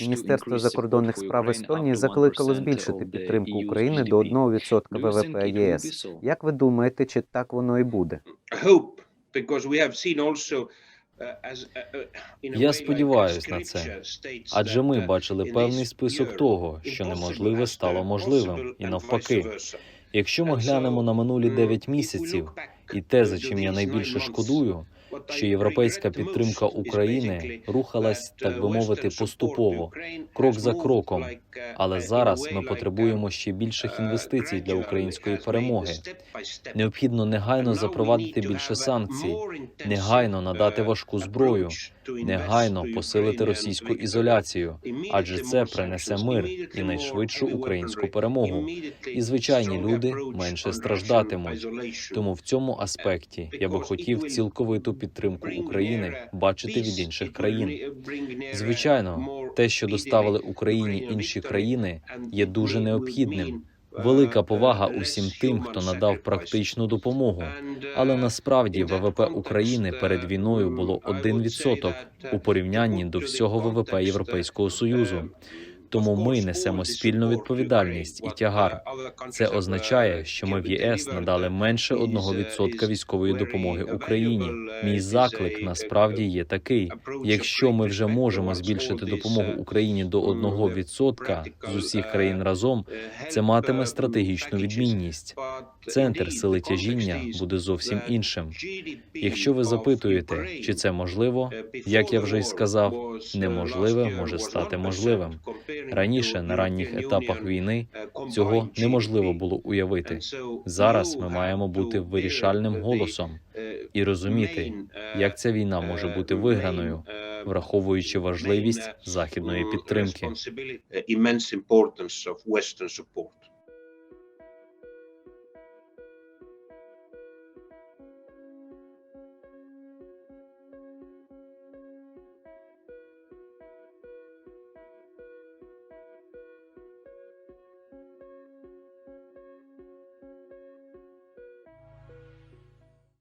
Міністерство закордонних справ Естонії закликало збільшити підтримку України до GDP. 1% Do you think ВВП ЄС. Як ви думаєте, чи так воно і буде? hope because we have seen also uh, uh, uh, in a way Я like сподіваюсь на це, Адже ми бачили певний список того, що неможливе стало можливим, і навпаки. Якщо ми глянемо на минулі mm, 9 місяців, look і те, за чим я найбільше шкодую, що європейська підтримка України рухалась, так би uh, мовити, поступово, крок за кроком. uh, Але зараз ми потребуємо uh, ще більших uh, інвестицій для української перемоги. Необхідно негайно запровадити більше санкцій, негайно надати uh, важку зброю, негайно посилити російську ізоляцію, адже це принесе мир і найшвидшу українську перемогу. І звичайні люди менше страждатимуть. Тому в цьому аспекті я би хотів цілковиту підтримку України бачити від інших країн. Звичайно, те, що доставили Україні інші країни, є дуже необхідним. Велика повага усім тим, хто надав практичну допомогу. Але насправді ВВП України перед війною було I would 1% say that, uh, у порівнянні до всього ВВП Європейського Союзу. Тому ми несемо спільну відповідальність і тягар. Це означає, що ми в ЄС надали менше is, uh, 1% військової допомоги Україні. uh, Мій заклик насправді є такий: якщо ми вже можемо збільшити допомогу uh, Україні до 1% з усіх країн разом, це матиме стратегічну відмінність. Центр сили тяжіння буде зовсім іншим. Якщо ви запитуєте, чи це можливо, як я вже й сказав, неможливе може стати можливим. Раніше на ранніх етапах війни цього неможливо було уявити. Зараз ми маємо бути вирішальним голосом і розуміти, як ця війна може бути виграною, враховуючи важливість західної підтримки.